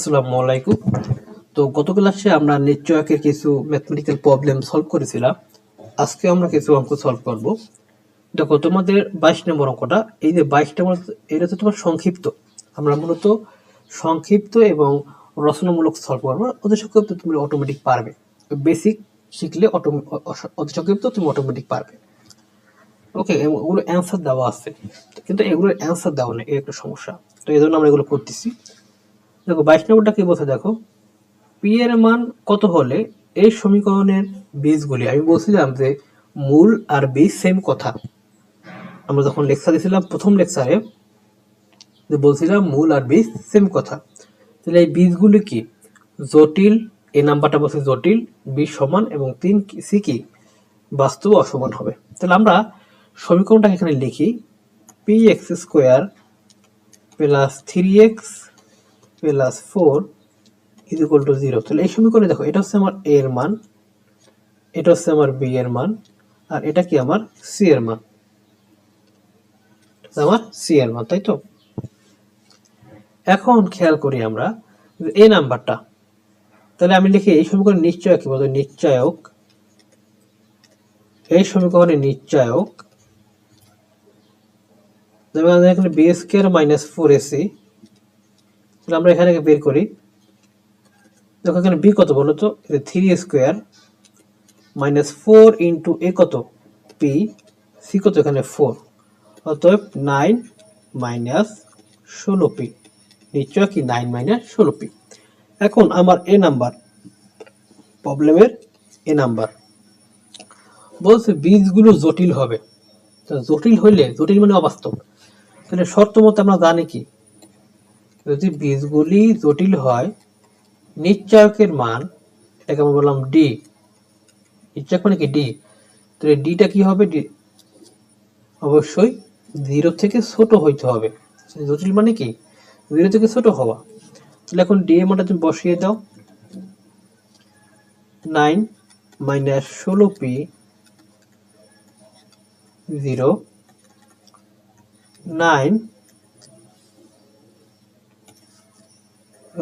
আসসালামু আলাইকুম। তো গত ক্লাসে আমরা নিশ্চয়কের কিছু ম্যাথমেটিক্যাল প্রবলেম সলভ করেছিলাম। আজকে আমরা কিছু অঙ্ক সলভ করব। দেখো, তোমাদের বাইশ নম্বর অঙ্কটা, এই যে বাইশ নম্বর, এটা তো তোমার সংক্ষিপ্ত। আমরা মূলত সংক্ষিপ্ত এবং রচনামূলক সলভ করব। অতি সংক্ষিপ্ত তুমি অটোমেটিক পারবে। বেসিক শিখলে অটো অতি সংক্ষিপ্ত তুমি অটোমেটিক পারবে। ওকে ওগুলো অ্যান্সার দেওয়া আছে। কিন্তু এগুলোর অ্যান্সার দেওয়া নেই, এই একটা সমস্যা। তো এই জন্য আমরা এগুলো করতেছি। দেখো, বাইশ নম্বরটা কি বলছে দেখো? পি এর মান কত হলে এই সমীকরণের বীজগুলি, আমি বলছিলাম যে মূল আর বীজ সেম কথা। আমরা যখন লেকচার দিয়েছিলাম, প্রথম লেকচারে যে বলছিলাম মূল আর বীজ সেম কথা। তাহলে এই বীজগুলি কি? জটিল, এই নাম্বারটা বলছে জটিল বীজ সমান এবং তিন সি কি? বাস্তব অসমান হবে। তাহলে আমরা সমীকরণটা এখানে লিখি P X square plus three X plus four is equal to zero তাহলে এই সমীকরণে দেখো, এটা হচ্ছে আমার এর মান, এটা হচ্ছে আমার বি এর মান, আর এটা কি আমার সি এর মান? আমার সি এর মান, তাই তো? এখন খেয়াল করি আমরা এই নাম্বারটা, তাহলে আমি লিখি এই সমীকরণে নিশ্চয় কি বলতো? নিশ্চয়ক। এই সমীকরণে নিশ্চয়ক। B square minus four AC তাহলে আমরা এখানে বের করি। দেখো এখানে বি কত বলো তো? Three square minus four into A কত? পি সি কত এখানে? ফোর অতএব নাইন মাইনাস ষোলো পি নিশ্চয় কি নাইন মাইনাস ষোলো পি এখন আমার এ নাম্বার প্রবলেমের এ নাম্বার বলছে বীজগুলো জটিল হবে। তো জটিল হইলে, জটিল মানে অবাস্তব। তাহলে শর্ত মতো আমরা জানি কি? যদি বীজগুলি জটিল হয়, নিশ্চয়কের মান, এটাকে আমরা বললাম ডি নিশ্চয়ক মানে কি? ডি তাহলে ডিটা কি হবে? ডি অবশ্যই জিরো থেকে ছোট হইতে হবে। জটিল মানে কি? জিরো থেকে ছোট হওয়া। তাহলে এখন ডি এর মানটা তুমি বসিয়ে দাও। নাইন মাইনাস ষোলো পি জিরো নাইন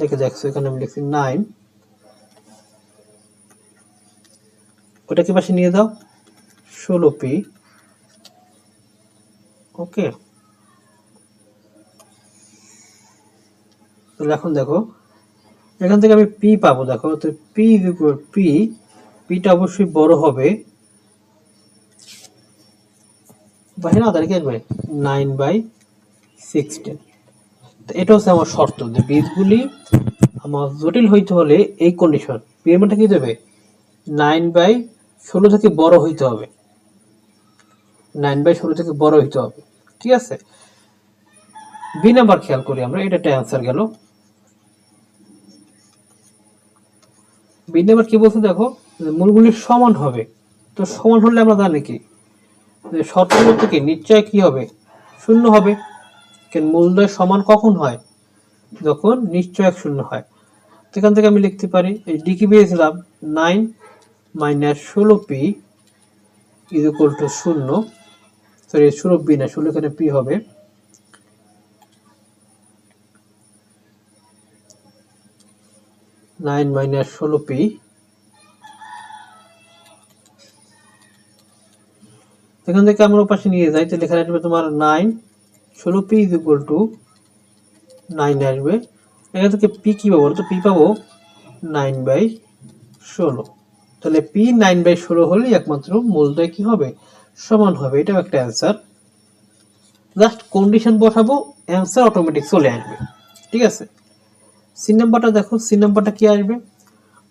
দেখে দেখছ এখানে আমি লিখছি নাইন ওটাকে পাশে নিয়ে দাও ষোলো পি ওকে তাহলে এখন দেখো, এখান থেকে আমি পি পাবো, দেখো, তো পি পি পিটা অবশ্যই বড় হবে। বাই না, তাহলে কি আসবে? নাইন বাই সিক্সটিন এটা হচ্ছে আমার শর্ত যে বীজগুলি আমার জটিল হইতে হলে এই কন্ডিশন পিএমটা কি দেবে নাইন বাই ষোলো থেকে বড় হইতে হবে। নাইন বাই ষোলো থেকে বড় হইতে হবে। ঠিক আছে? বি নাম্বার খেয়াল করি আমরা এটা একটা অ্যান্সার গেল। বি নাম্বার কি বলছে দেখো? মূলগুলি সমান হবে। তো সমান হলে আমরা জানি কি? শর্ত মধ্যে কি, নিশ্চয় কি হবে? শূন্য হবে। মূলদয় সমান কখন হয়? যখন নিশ্চয়ক শূন্য হয়। সেখান থেকে আমি লিখতে পারি, এই ডি কি পেয়েছিলাম? নাইন মাইনাস ষোলো পি ইজ ইকুয়াল টু শূন্য। সরি ষোলো পি না, ষোলো এখানে পি হবে। নাইন মাইনাস ষোলো পি এখান থেকে আমরা পাশে নিয়ে যাই, তাহলে এখানে আসবে তোমার নাইন ষোলো P is equal to nine আসবে। এখান থেকে পি কী পাবো তো পি পাবো নাইন বাই ষোলো। তাহলে পি নাইন বাই ষোলো হলে একমাত্র মূলদয় কি হবে? সমান হবে। এটাও একটা অ্যান্সার জাস্ট কন্ডিশন বসাবো অ্যান্সার অটোমেটিক চলে আসবে। ঠিক আছে? সি নাম্বারটা দেখো। সি নাম্বারটা কি আসবে?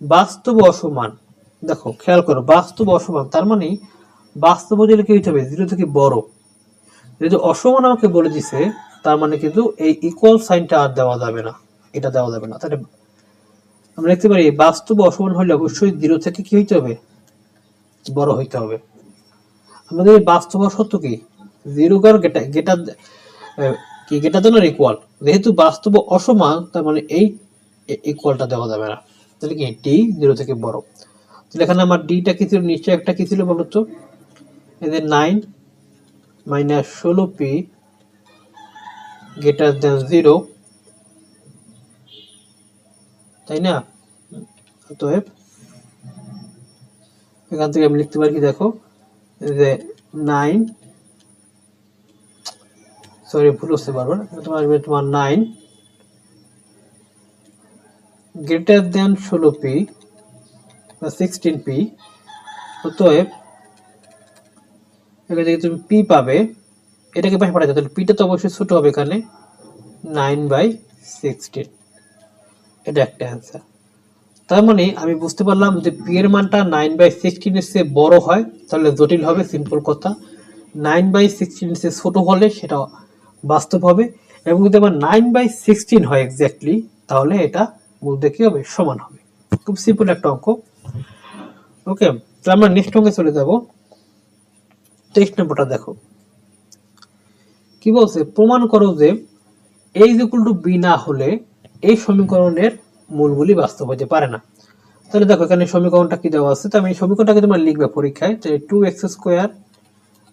বাস্তব অসমান। দেখো, খেয়াল করো, বাস্তব অসমান। তার মানে বাস্তব দিলে কি হবে? জিরো থেকে বড়। যদি অসমান আমাকে বলে দিছে, তার মানে কিন্তু এই ইকুয়াল সাইনটা আর দেওয়া যাবে না। এটা দেওয়া যাবে না। তাহলে আমরা দেখতে পারি, বাস্তব অসমান হলে অবশ্যই জিরো থেকে কি হইতে হবে? বড় হইতে হবে। আমাদের বাস্তব সত্য কি? জিরো কার গেটা গেটা কি গেটার জন্য ইকুয়াল যেহেতু বাস্তব অসমান, তার মানে এই ইকুয়ালটা দেওয়া যাবে না। তাহলে কি? ডি জিরো থেকে বড়। তাহলে এখানে আমার ডিটা কি ছিল? নিশ্চয় একটা কি ছিল বলতো? এদের নাইন ষোলো পি গ্রেটার দেন জিরো তাই না? অতএব এখান থেকে আমি লিখতে পারি দেখো, যে নাইন সরি ভুল হচ্ছে বারবার তোমার আসবে তোমার নাইন গ্রেটার দেন ষোলো পি বা সিক্সটিন অতএব এখান থেকে তুমি পি পাবে। এটাকে পাশে পাঠাতে তাহলে পিটা তো অবশ্যই ছোট হবে এখানে। নাইন বাই সিক্সটিন এটা একটা অ্যান্সার তার মানে আমি বুঝতে পারলাম যে পি এর মানটা নাইন বাই সিক্সটিনের চেয়ে বড় হয়, তাহলে জটিল হবে সিম্পল কথা। নাইন বাই সিক্সটিনের চেয়ে ছোট হলে সেটা বাস্তব হবে। এবং যদি আমার নাইন বাই সিক্সটিন হয় এক্স্যাক্টলি তাহলে এটা বলতে কি হবে, সমান হবে। খুব সিম্পল একটা অঙ্ক। ওকে তো আমরা নেক্সট অঙ্কে চলে যাব। তেইশ নম্বরটা দেখো। কি বলছে? প্রমাণ করো যে A is equal to B না হলে এই সমীকরণের মূলগুলি বাস্তব হতে পারে না। তাহলে দেখো, এখানে সমীকরণটা কি দেওয়া আছে? তো আমি এই সমীকরণটাকে তোমরা লিখবে পরীক্ষায় যে two X square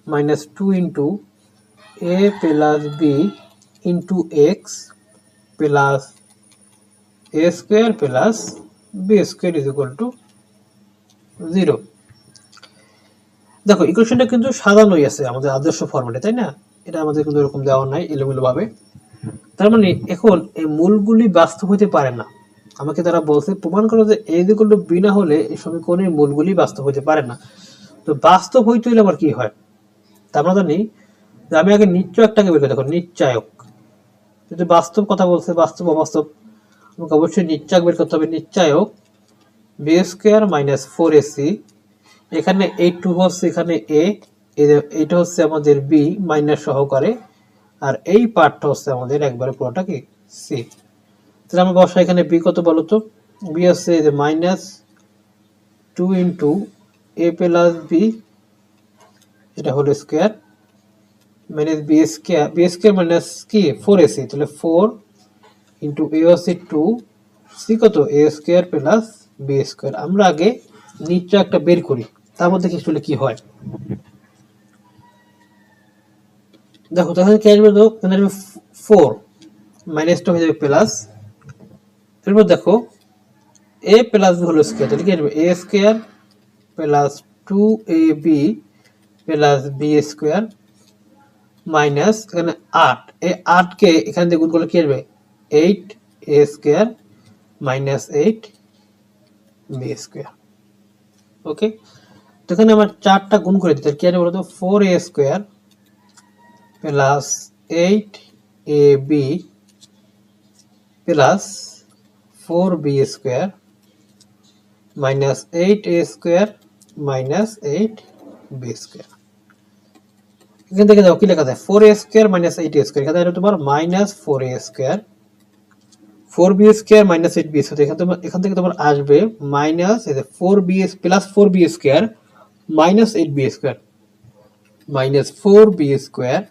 minus two into A plus B into X plus A square plus B square is equal to zero দেখো ইকুয়েশনটা কিন্তু সাজানোই আছে আমাদের আদর্শ ফর্মেটে তাই না? এটা আমাদের কিন্তু এরকম দেওয়া নাই এলোমেলো ভাবে তার মানে এখন এই মূলগুলি বাস্তব হতে পারে না। আমাকে তারা বলছে, প্রমাণ করো যে এই দিকগুলো বিনা হলে এই সমীকরণের মূলগুলি বাস্তব হতে পারে না। তো বাস্তব হইতে হলে আবার কি হয়? তা আমরা জানি, যে আমি আগে নিশ্চয়কটাকে বের করি, দেখো, নিশ্চায়ক। যদি বাস্তব কথা বলছে, বাস্তব, অবাস্তব, আমাকে অবশ্যই নিশ্চয়ক বের করতে হবে, নিশ্চায়ক B square minus four AC এখানে এই টু হচ্ছে এখানে এ এইটা হচ্ছে আমাদের বি মাইনাস সহকারে, আর এই পার্টটা হচ্ছে আমাদের একবারে পুরোটা কি সি তাহলে আমরা বসা এখানে বি কত বলো তো? বি হচ্ছে যে minus two into A plus B এটা হলো square minus B square B square minus কি? ফোর এসি তাহলে ফোর ইন্টু এ হচ্ছে টু সি কত? A square plus B square আমরা আগে নিচে একটা বের করি। তার মধ্যে আসলে কি হয়? দেখো তাহলে কি আসবে এখানে আসবে ফোর মাইনাসটা হয়ে যাবে প্লাস এরপর দেখো এ প্লাস হলো তাহলে কি আসবে? A square plus two A B plus B square minus এখানে আট। এই আটকে এখান থেকে গুণ করলে কি আসবে? Eight A square minus eight B square okay এখানে আমার চারটা গুণ করে দিতে কি আছে বলতো? Four A square plus eight A B plus four B square minus eight A square minus eight B square এখান থেকে দেখো কি লেখা যায় four A square minus eight A square এখানে তোমার minus four A square four B square minus eight B square এখান থেকে তোমার আসবে minus four B plus four B square B square minus four B square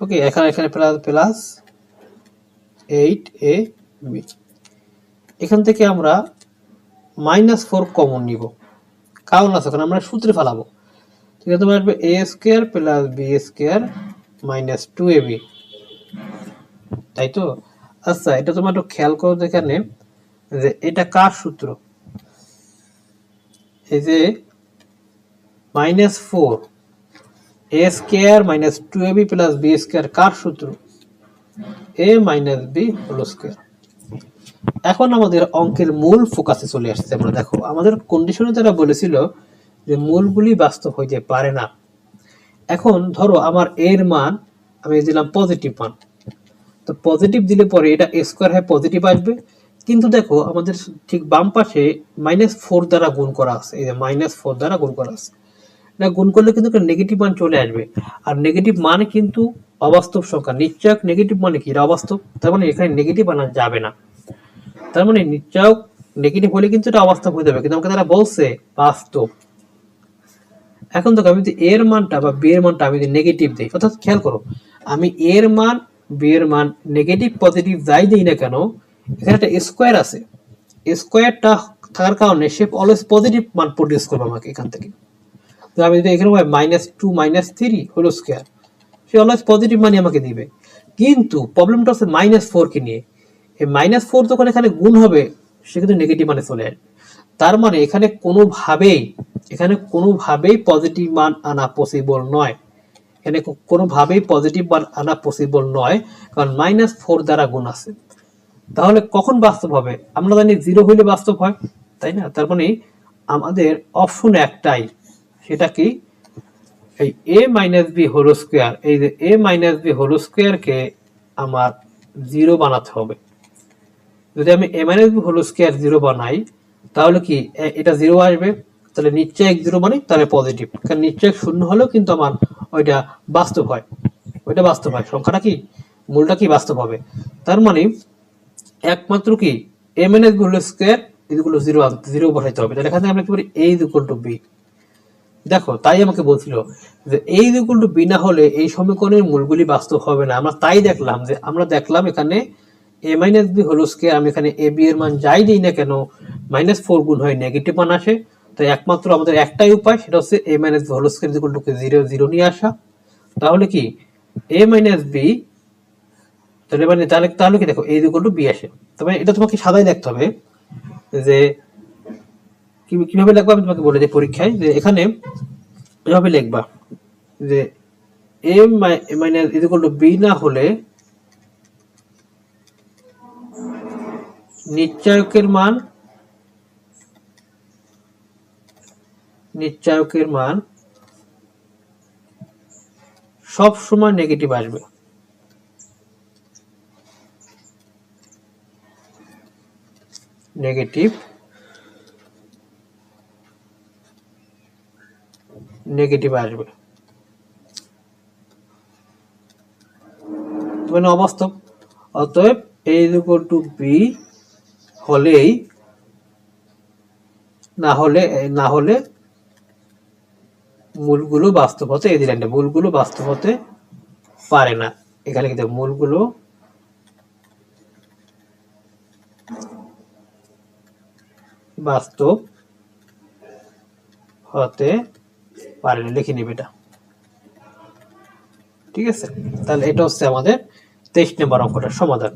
okay এখানে এখানে plus plus eight A B এখান থেকে আমরা মাইনাস ফোর কমন নিব। কারণ আছে কারণ আমরা সূত্রে ফেলাবো। ঠিক আছে, তোমার A square plus B square minus two A B তাই তো? আচ্ছা এটা তোমার একটু খেয়াল করো এখানে যে এটা কার সূত্র? এই যে minus four, A square minus two A B plus B square, কার সূত্র? A minus B whole square. এখন আমাদের অঙ্কের মূল ফোকাসে চলে আসছে আমরা, দেখো, আমাদের কন্ডিশনে তারা বলেছিল যে মূলগুলি বাস্তব হইতে পারে না, এখন ধরো আমার এর মান, আমি দিলাম পজিটিভ মান তো পজিটিভ দিলে পরে এটা এ স্কোয়ার হয় পজিটিভ আসবে। কিন্তু দেখো, আমাদের ঠিক বাম পাশে মাইনাস ফোর দ্বারা গুণ করা আছে, এই যে মাইনাস ফোর দ্বারা গুণ করা আছে। এটা গুণ করলে কিন্তু একটা নেগেটিভ মান চলে আসবে। আর নেগেটিভ মানে কিন্তু অবাস্তব সংখ্যা। নিশ্চয়ক নেগেটিভ মানে কি? এটা অবাস্তব। তার মানে এখানে নেগেটিভ আনা যাবে না। তার মানে নিশ্চয়ক নেগেটিভ হলে কিন্তু এটা অবাস্তব হয়ে যাবে। কিন্তু আমাকে তারা বলছে বাস্তব। এখন দেখো, আমি যদি এর মানটা বা বি এর মানটা আমি যদি নেগেটিভ দিই, অর্থাৎ খেয়াল করো, আমি এর মান বি এর মান নেগেটিভ পজিটিভ যাই দিই না কেন, এখানে একটা স্কোয়ার আছে। স্কোয়ারটা থাকার কারণে সে অলওয়েজ পজিটিভ মান প্রডিউস করবে আমাকে এখান থেকে। আমি যদি এখানে মাইনাস টু মাইনাস থ্রি হলো স্কোয়ার সে অলওয়েজ পজিটিভ মানি আমাকে দিবে। কিন্তু প্রবলেমটা হচ্ছে মাইনাস ফোরকে নিয়ে। এই মাইনাস ফোর যখন এখানে গুণ হবে, সে কিন্তু নেগেটিভ মানে চলে আসবে। তার মানে এখানে কোনোভাবেই এখানে কোনোভাবেই পজিটিভ মান আনা পসিবল নয়। এখানে কোনোভাবেই পজিটিভ মান আনা পসিবল নয়, কারণ মাইনাস ফোর দ্বারা গুণ আছে। তাহলে কখন বাস্তব হবে? আমরা জানি জিরো হইলে বাস্তব হয়, তাই না? তার মানে আমাদের অপশন একটাই সেটা কি? এই A minus B whole square এই যে এ মাইনাস বি হোল স্কোয়ারকে আমার জিরো বানাতে হবে। যদি আমি A minus B whole square zero বানাই, তাহলে কি এটা জিরো আসবে? তাহলে নিশ্চয় এক জিরো মানে তাহলে পজিটিভ কারণ নিশ্চয় এক শূন্য হলেও কিন্তু আমার ওইটা বাস্তব হয়। ওইটা বাস্তব হয়। সংখ্যাটা কি? মূলটা কি বাস্তব হবে? তার মানে একমাত্র কি A minus B whole square এগুলো জিরো জিরো বসাইতে হবে। তাহলে এখানে আমরা কি বলি এ ইকুয়াল টু বি দেখো, তাই আমাকে বলছিল যে এই ইকুয়াল টু বি না হলে এই সমীকরণের মূলগুলি বাস্তব হবে না। আমরা তাই দেখলাম যে আমরা দেখলাম এখানে এ মাইনাস বি হলো আমি এখানে এ বি এর মান যাই দিই না কেন মাইনাস ফোর গুণ হয় নেগেটিভ মান আসে। তাই একমাত্র আমাদের একটাই উপায়, সেটা হচ্ছে এ মাইনাস বি হলো স্কোয়ার টু জিরো জিরো নিয়ে আসা। তাহলে কি? এ মাইনাস বি তাহলে মানে তাহলে তাহলে কি দেখো এ ইকুয়াল টু বি আসে। তবে এটা তোমাকে সাদাই দেখতে হবে যে কীভাবে লিখব আমি তোমাকে বলে দিই পরীক্ষায়? যে এখানে এভাবে লিখবা যে A minus equal to B না হলে নিশ্চয়কের মান নিশ্চয়কের মান সব সময় নেগেটিভ আসবে। নেগেটিভ নেগেটিভ আসবে। মানে অবাস্তব। অতএব এ ইকুয়াল টু বি হলেই না হলে না হলে মূলগুলো বাস্তব হতে এই দিলেন মূলগুলো বাস্তব হতে পারে না। এখানে কিন্তু মূলগুলো বাস্তব হতে পারে দেখে লিখে নিবে এটা। ঠিক আছে? তাহলে এটা হচ্ছে আমাদের তেইশ নম্বর অঙ্কটার সমাধান।